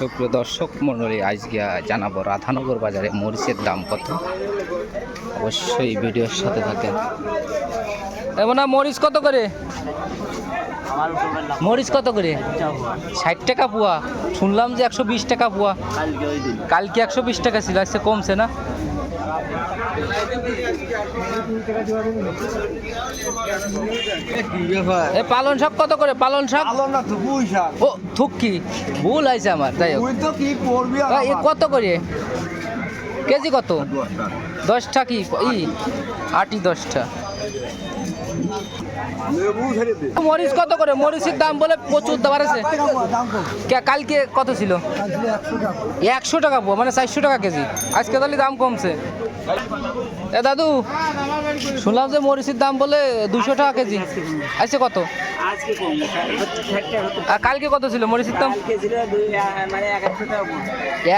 সুপ্রিয় দর্শক, মন্ডলী, আজকে জানাব রাধানগর বাজারে মরিচের দাম কত? অবশ্যই ভিডিওর সাথে থাকেন। না মরিচ কত করে? মরিচ কত করে? ষাট টাকা পোয়া। শুনলাম যে একশো বিশ টাকা পোয়া। কালকে একশো বিশ টাকা ছিল, আজকে কমছে না? এ পালন শাক কত করে? পালন শাক? ও থুকি ভুল আইছে আমার তাই হোক। আ, এ কত করে? কেজি কত? দশটা কি? ই আটি দশটা। মরিচ কত করে? মরিচের দাম বলে প্রচুর বাড়েছে। কালকে কত ছিল? একশো টাকা। মানে চারশো টাকা কেজি। আজকে তাহলে দাম কমছে। এ দাদু শুনলাম যে মরিচের দাম বলে দুশো টাকা কেজি। আজকে কত? আর কালকে কত ছিল মরিচের দাম? মানে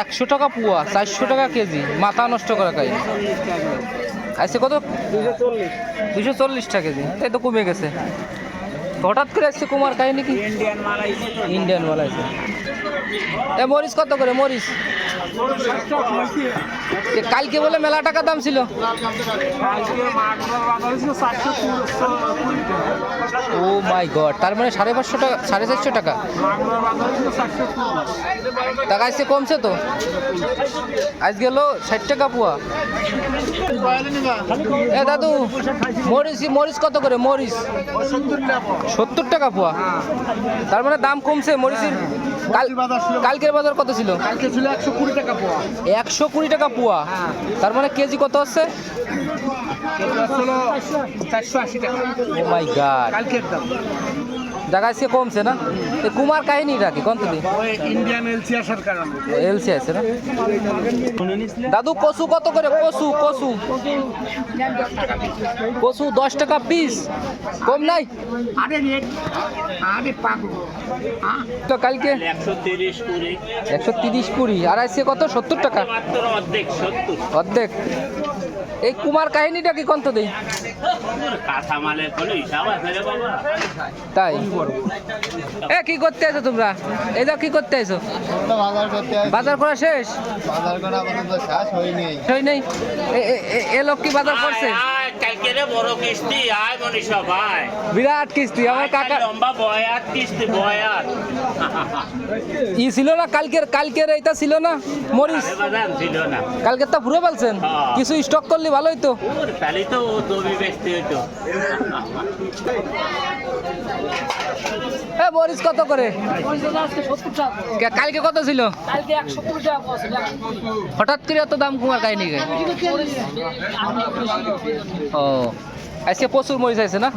একশো টাকা পোয়া। চারশো টাকা কেজি মাথা নষ্ট করা টাকা আজকে কত? দুশো চল্লিশ। টাকা কেজি তাই তো কমে গেছে। হঠাৎ করে আসছে কুমার কাহিনী কি? ইন্ডিয়ান মাল আইছে। ইন্ডিয়ান বলা আছে এ মরিচ কত করে? মরিচ? কালকে বলে মেলা টাকা দাম ছিল? ও মাই গড, তার মানে সাড়ে পাঁচশো টাকা, সাড়ে চারশো টাকা? টাকা আজকে কমছে তো? আজ গেল ষাট টাকা পোয়া। এ দাদু, মরিচ মরিচ কত করে? মরিচ। সত্তর টাকা পোয়া। তার মানে দাম কমছে, মরিচের কাল- কালকের বাজার কত ছিল? কালকে ছিল একশো কুড়ি টাকা পোয়া? একশো কুড়ি টাকা পোয়া। তার মানে কেজি কত টাকা। ও মাই গাড কালকের দাম। কমছে না? কুমার কাহিনীটা কি? কত ইন্ডিয়ান এলসি আসার কারণে এলসি আছে না? দাদু কচু কত করে? কচু কচু কচু দশ টাকা পিস কম নাই? আরে রেট আরে পাগল। তো কালকে? একশো তিরিশ কুড়ি। আর আজকে কত? সত্তর টাকা? অর্ধেক অর্ধেক। এই কুমার কাহিনীটা কি কত দিই কাঁচা মালের কোনো হিসাব আছে রে বাবা তাই? এ কি করতে আছো তোমরা? এই কি করতে আছো? বাজার করতে আসি। বাজার করা শেষ? বাজার করা শেষ হয়নি। সেই নেই এ- এ- এ- এ লোক কি বাজার করছে? আয়, আয়, কালকে রে বড় কিস্তি আয় মনীষা ভাই বিরাট কিস্তি আমার কাকা লম্বা বয়াত কিস্তি বয়াত। ই ছিল না কালকের কালকের এইটা ছিল না মরিচ। ছিল না। কালকে তো পুরো বলছেন হ্যাঁ। কিছু স্টক করলে ভালোই তো। তাহলে তো জমি বেচতে হইতো। এ মরিচ কত করে? কালকে কত ছিল? হঠাৎ করে এত দাম কুমার কাহিনী ও আজকে প্রচুর মরিচ আছে না?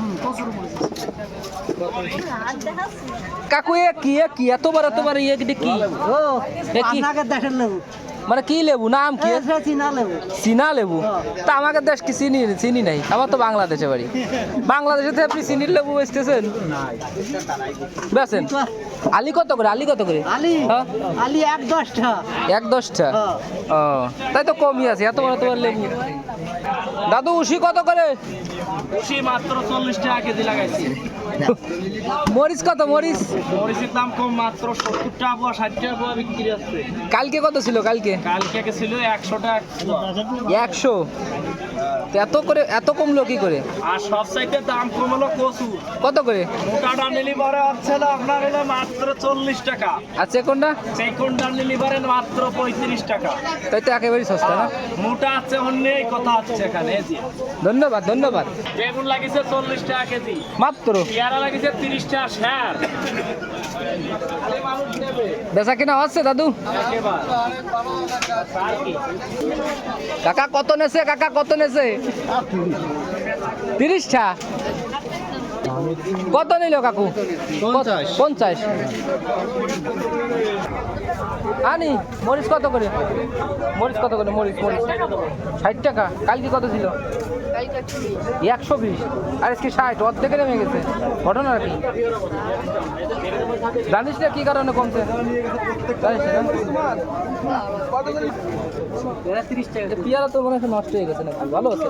কাকু এ কি এ কি? এতবার এতবার ইয়ে কি মানে কি লেবু? নাম কি? চিনা লেবু। লেবু? তা আমাকে দেশ কি চিনি চিনি নাই? আমার তো বাংলাদেশে বাড়ি। বাংলাদেশে তো আপনি চিনির লেবু বেচতেছেন? বেচেন। আলি কত করে? আলি কত করে? আলি? হ্যাঁ? আলি এক দশটা। এক দশটা? ও তাই তো কমই আছে এত বড় তোমার লেবু। দাদু উশি কত করে? খুশি মাত্র চল্লিশ টাকা কেজি লাগাইছি। মরিচ কত মরিচ? মরিচের দাম কম মাত্র সত্তর টাকা পোয়া ষাট টাকা পোয়া বিক্রি আছে কালকে কত ছিল কালকে? কালকে ছিল একশো টাকা। একশো? তো এত করে এত কমলো কি করে? আর সব সাইডের দাম কম হলো কচু। কত করে? মোটাটা নিলি পরে হচ্ছে না আপনার হলো মাত্র চল্লিশ টাকা। আর কোনটা সেই কোনটা নিলি পরে মাত্র পঁয়ত্রিশ টাকা। তাই তো একেবারেই সস্তা না? মোটা আছে অন্য কথা হচ্ছে এখানে। ধন্যবাদ ধন্যবাদ। বেগুন লাগিছে চল্লিশ টাকা কেজি। মাত্র? পেয়ারা লাগিছে তিরিশ টাকা স্যার বেচা কিনা হচ্ছে দাদু? কাকা কত নেছে কাকা কত নেছে? তিরিশটা? কত নিল কাকু? পঞ্চাশ। আনি মরিচ কত করে? মরিচ কত করে? মরিচ মরিচ। ষাট টাকা। কালকে কত ছিল? একশো বিশ। আর কি ষাট অর্ধেকে নেমে গেছে। ঘটনা কি? জানিস না কি কারণে কমছে? পেয়ারা তো মনে হয় নষ্ট হয়ে গেছে নাকি? ভালো আছে?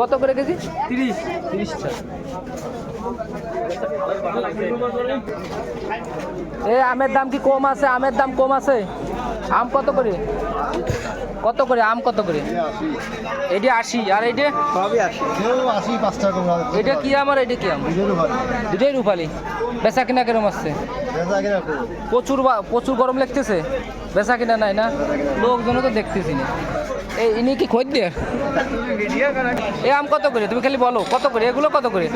কত করে কেজি? তিরিশ। তিরিশটা এ আমের দাম কি কম আছে? আমের দাম কম আছে? আম কত করে? কত করে? আম কত করে? এইটা আশি। আর টাকা এটা কি আম আর এটা কি আম? দুটাই রূপালি। বেচা কিনা কেরম আসছে? বেচা কিনা করো প্রচুর বা- প্রচুর গরম লাগতেছে। বেচা কিনা নাই না? লোকজনও তো দেখতেছি না। এই ইনি কি খোঁজ দিয়ে? এই আম কত করে? তুমি খালি বলো। কত করে? এগুলো কত করে?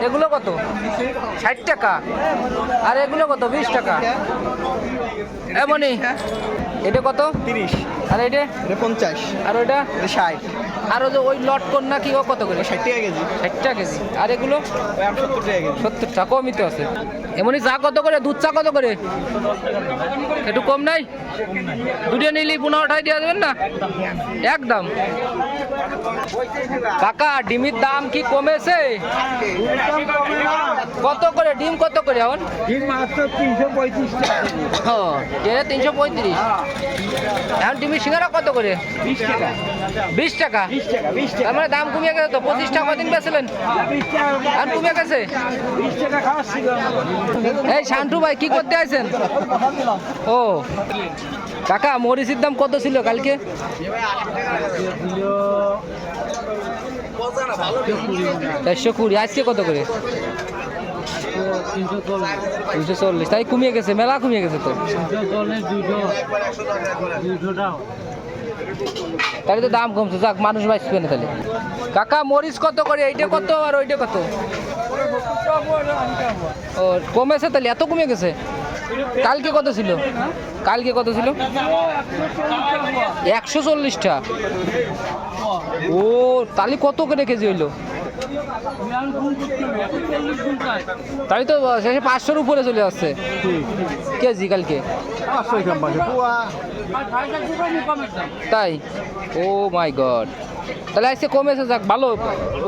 এগুলো কত? ষাট টাকা। আর এগুলো কত? বিশ টাকা। এমনই এটা কত? তিরিশ। আর এটা? এটা পঞ্চাশ। আর ওইটা? ষাট। আর ওই যে ওই লট না কি ও কত করে? ষাট টাকা কেজি। ষাট টাকা কেজি। আর এগুলো? সত্তর টাকা কেজি। সত্তর টাকা কমই তো আছে। এমনই চা কত করে? দুধ চা কত করে? একটু কম নাই? দুটো নিলি পনেরো টাকা দিয়ে দেবেন না? একদম। কাকা ডিমের দাম কি কমেছে? কত করে? ডিম কত করে এখন? ডিম মাত্র তিনশো পঁয়ত্রিশ টাকা তিনশো পঁয়ত্রিশ। এখন ডিমের সিঙ্গারা কত করে? বিশ টাকা। বিশ টাকা? তার মানে দাম কমিয়ে গেছে তো? পঁচিশ টাকা কদিন বেছিলেন এখন কমে গেছে। এই শান্টু ভাই কি করতে আছেন ও। কাকা মরিচের দাম কত ছিল কালকে? চারশো কুড়ি। আজকে কত করে? তিনশো চল্লিশ। তাই কমিয়ে গেছে মেলা কমিয়ে গেছে তো? তাহলে তো দাম কমছে, যাক, মানুষ বাঁচবে না তাহলে। কাকা, মরিচ কত করে? এইটা কত আর ওইটা কত? ও, কমেছে তাহলে? এত কমে গেছে? কালকে কত ছিল? কালকে কত ছিল? একশো চল্লিশটা। ও, তাহলে কত করে কেজি হইল? তাহলে তো শেষে পাঁচশোর উপরে চলে আসছে। কেজি কালকে। তাই? Oh my God. তাহলে আজকে কমেছে যাক ভালো।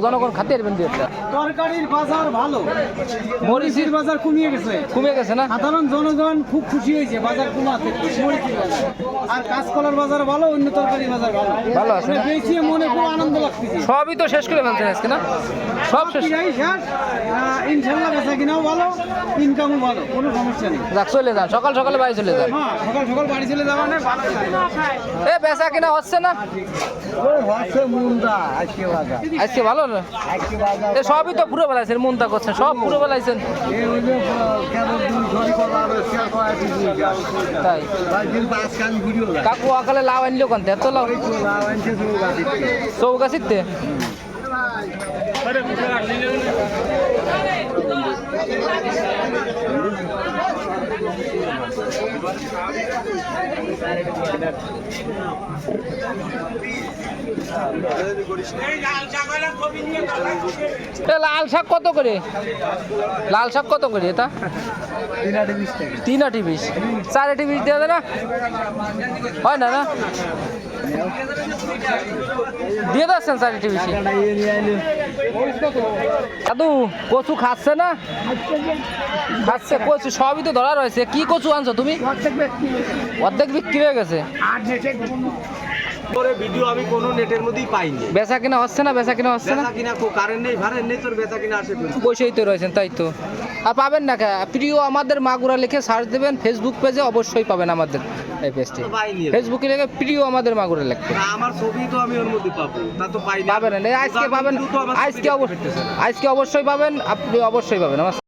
জনগণ খাতে পারবেন তরকারির বাজার ভালো। মরিচের বাজার কমিয়ে গেছে। কমে গেছে না? সাধারণ জনগণ খুব খুশি হয়েছে বাজার কমাতে আর কাঁচকলার বাজার ভালো অন্য তরকারি বাজার ভালো। ভালো আছে মানে বেশি মনে খুব আনন্দ লাগছে সবই তো শেষ করে ফেলছেন আজকে না? সব শেষ। ইনশাল্লাহ বেচা কিনাও ভালো ইনকামও ভালো কোনো সমস্যা নেই। যাক চলে যান। সকাল সকালে বাড়ি চলে যান। হ্যাঁ সকাল সকাল বাড়ি চলে যাওয়া না ভালো এ বেচা কিনা হচ্ছে না? হচ্ছে মুন্ডা আজকে ভালো না? সবই তো পুরো বেলাইছেন মনটা করছেন সব পুরো বেলাইছেন। কাকু আকালে লাভ আনলো কোন এত লাভ লাভ আনছে লাল শাক কত করে? লাল শাক কত করে এটা? তিন আটি বিশ। চার আটি বিশ দেওয়া না? হয় না না? দিয়ে দিচ্ছেন চার আটি বিশ? দাদু, কচু খাচ্ছে না? খাচ্ছে কচু, সবই তো ধরা রয়েছে। কি কচু আনছো তুমি? অর্ধেক বিক্রি হয়ে গেছে। করে ভিডিও আমি কোনো নেটের মধ্যেই পাইনি। বেচা কিনা হচ্ছে না বেচা কিনা হচ্ছে না? বেচা কিনা কারেন্ট নেই ভাড়া নেই তোর বেচা কিনা আসে বসেই তো রয়েছেন তাই তো। আর পাবেন না কে? প্রিয় আমাদের মাগুরা লিখে সার্চ দেবেন ফেসবুক পেজে অবশ্যই পাবেন আমাদের এই পেজটি ফেসবুকে লিখে প্রিয় আমাদের মাগুরা লিখতে। আমার ছবি তো আমি ওর মধ্যে পাবো তা তো পাইনি। পাবেন আজকে পাবেন আজকে অবশ্যই আজকে অবশ্যই পাবেন আপনি অবশ্যই পাবেন আমার